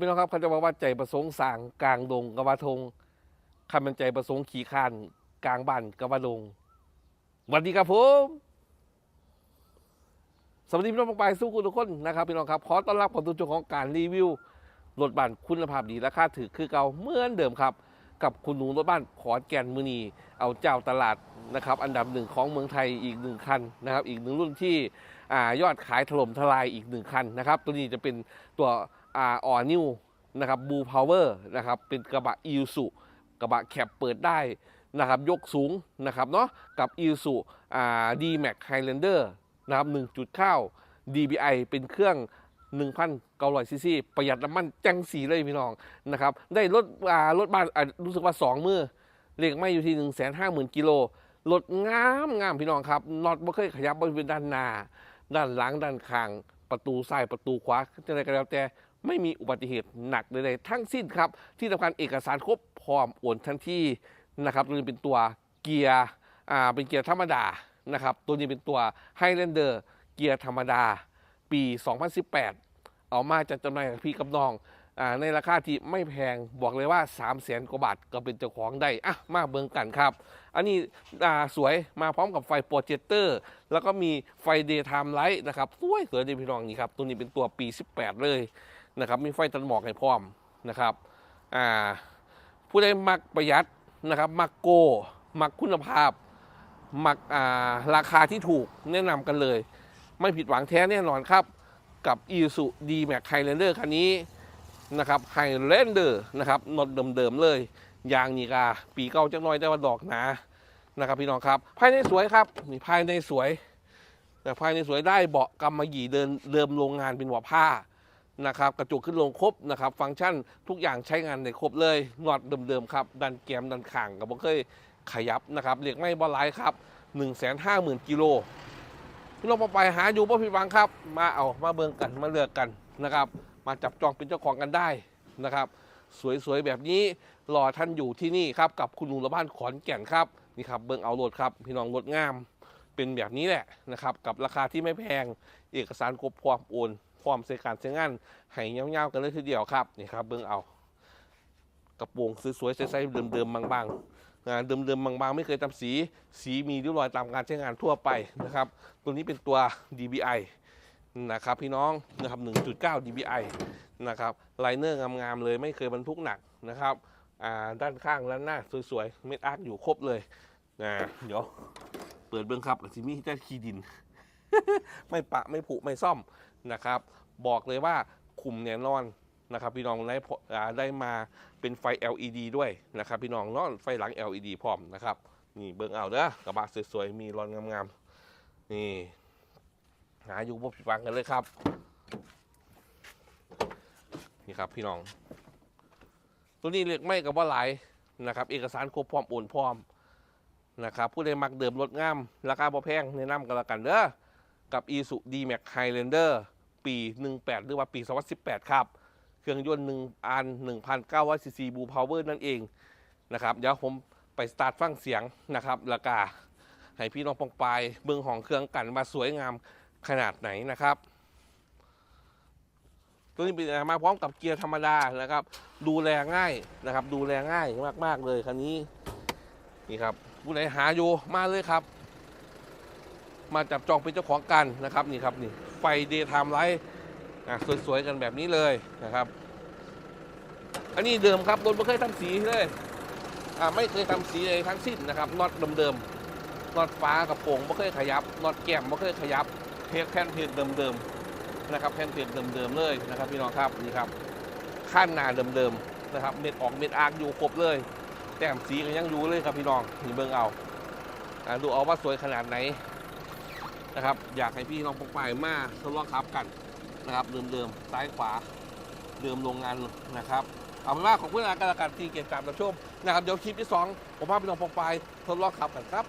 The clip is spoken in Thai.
พี่น้องครับเขาจะบอกว่าใจประสงค์สร้างกลางดงกบว่าทงคำเป็นใจประสงค์ขี่ข้านกลางบ้านกบว่าดงวัสดีครับผมสวัสดีพี่น้องปายสู้คุณทุกคนนะครับพี่น้องครับขอต้อนรับเข้าสู่ช่วงของการรีวิวรถบ้านคุณภาพดีราคาถือคือเก่าเหมือนเดิมครับ กับคุณหนูรถบ้านขอนแก่นมือนีเอาเจ้าตลาดนะครับ อันดับหนึ่งของเมืองไทยอีกหนึ่งคันนะครับ อีกหนึ่งรุ่นที่อยอดขายถล่มทลายอีกหนึ่งคันนะครับ ตัวนี้จะเป็นตัว อ่าออนิวนะครับบูพาวเวอร์นะครับเป็นกระบะอิ u สุกระบะแคปเปิดได้นะครับยกสูงนะครับเนาะกับอิ u สุอ่าดีแม็กไฮแลนเดอร์นะครับ1.9 DBI เป็นเครื่อง 1,900ซีซีประหยัดน้ำมันจังสีเลยพี่น้องนะครับ ได้รถรถบ้านรู้สึกว่า 2 มือเลขไม่อยู่ที่ 1 5 0 0 0 0กิโลรถงามงามพี่น้องครับน็อตไม่เคยขยับบริเวณด้านหน้า ด้านหลังด้านข้าง ประตูซ้ายประตูขวาจะอะไรก็แล้วแต่ ไม่มีอุบัติเหตุหนักใดๆทั้งสิ้นครับ ที่สำคัญเอกสารครบพร้อมโอนทันทีนะครับตัวนี้เป็นตัวเกียร์อ่าเป็นเกียร์ธรรมดานะครับ ตัวนี้เป็นตัว Highlander เกียร์ธรรมดา ปี 2018 เอามาจัดจำหน่ายกับพี่กับน้องอในราคาที่ไม่แพงบอกเลยว่า 3 0 0แสนกว่าบาทก็เป็นเจ้าของได้อะมาเบิ่งกันครับ อันนี้สวยมาพร้อมกับไฟโปรเจคเตอร์ แล้วก็มีไฟเดย์ไทม์ไลท์นะครับ สวยสวยดีพี่น้องนี่ครับ ตัวนี้เป็นตัวปี 18 เลย นะครับมีไฟตัดหมอกให้พร้อมนะครับอ่าผู้ใดมักประหยัดนะครับมักโกมักคุณภาพ มักอ่าราคาที่ถูกแนะนำกันเลย ไม่ผิดหวังแท้แน่นอนครับ กับ i s u d m a x Highlander คันนี้นะครับ Highlander นะครับนดเดิมๆเลย ยางนีกา ปีเก่าจังน้อยแต่ว่าดอกหนานะครับพี่น้องครับ ภายในสวยครับนี่ภายในสวยแต่ภายในสวยได้เบาะกำมะหยี่เดินเดิมโรงงานเป็นหัวผ้า นะครับกระจกขึ้นลงครบนะครับ ฟังก์ชันทุกอย่างใช้งานในครบเลยนอตเดิมๆครับ ดันแกมดันข่างกับบ่เคยขยับนะครับเหล็กไม่บอลไลครับ1 5 0 0 0 0กิโลพี่น้องไปหาอยู่บ่ผิดหวังครับ มาเอามาเบิ่งกันมาเลือกกันนะครับ มาจับจองเป็นเจ้าของกันได้นะครับ สวยๆแบบนี้รอท่านอยู่ที่นี่ครับกับคุณหนูละบ้านขอนแก่นครับนี่ครับเบิ่งเอารถครับ พี่น้องรถงาม เป็นแบบนี้แหละนะครับ กับราคาที่ไม่แพง เอกสารครบพร้อมโอน พร้อมใช้การใช้งานให้เงาๆกันเลยทีเดียวครับนี่ครับเบิ่งเอากระโปรงสวยๆใสๆเดิมๆบางๆงานเดิมๆบางๆ ไม่เคยทำสี สีมีริ้วรอยตามการใช้งานทั่วไปนะครับ ตัวนี้เป็นตัว DBI นะครับพี่น้องนะครับ 1.9 DBI นะครับไลเนอร์งามๆเลยไม่เคยบรรทุกหนักนะครับด้านข้างด้านหน้าสวยๆ เม็ดอาร์คอยู่ครบเลยนะเดี๋ยว เปิดเบื้องครับซิมีแต่ขี้ดิน ไม่ปะไม่ผุไม่ซ่อมนะครับ บอกเลยว่าคุมแน่นอนนะครับ พี่น้องได้ได้มาเป็นไฟ LED ด้วยนะครับ พี่น้องนอนไฟหลัง LED พร้อมนะครับนี่เบิ่งเอาเด้อกระบะสวยๆมีรอนงามๆนี่หาอยู่บ่ผิดหวังกันเลยครับ นี่ครับพี่น้อง ตัวนี้เล็กไม่กับว่าหลายนะครับ เอกสารครบพร้อมโอนพร้อมนะครับ ผู้ใดมักเดิมรถงาม ราคาบ่แพงแนะนำกันละกันเด้อ กับ i s u d m a x Highlander ปี 18 หรือว่าปี 2018 ครับ เครื่องยนต์1อัน1,900ซีซีบูพาวเวอร์นั่นเองนะครับ เดี๋ยวผมไปสตาร์ทฟังเสียงนะครับราคาให้พี่น้องปองปายเบื้องของเครื่องกันมาสวยงามขนาดไหนนะครับ ตัวนี้เป็นมาพร้อมกับเกียร์ธรรมดานะครับ ดูแลง่ายนะครับ ดูแลง่ายมาก ๆ เลยคันนี้ นี่ครับผู้ใดหาอยู่มาเลยครับ มาจับจองเป็นเจ้าของกันนะครับนี่ครับนี่ไฟเดย์ไทม์ไลท์สวยๆกันแบบนี้เลยนะครับ อันนี้เดิมครับรถไม่เคยทำสีเลยไม่เคยทำสีเลยทั้งสิ้นนะครับน็อตเดิมๆน็อตฟ้ากับโป่งไม่เคยขยับน็อตแก้มไม่เคยขยับเพจแผ่นเพจเดิมๆนะครับแผ่นเพจเดิมๆเลยนะครับพี่น้องครับนี่ครับข้านหน้าเดิมๆนะครับเม็ดออกเม็ดอาร์คอยู่ครบเลย แต้มสีก็ยังอยู่เลยครับพี่น้องนี่เบิ่งเอาดูเอาว่าสวยขนาดไหน นะครับ อยากให้พี่น้องปกไปมาทดลองขับกันนะครับเดิมๆซ้ายขวาเดิมโรงงานนะครับเอาเป็นว่าของเพื่อนอาการการที่เกียรติการรับชมนะครับเดี๋ยวคลิปที่ 2 ผมพาพี่น้องปกไปทดลองขับกันครับ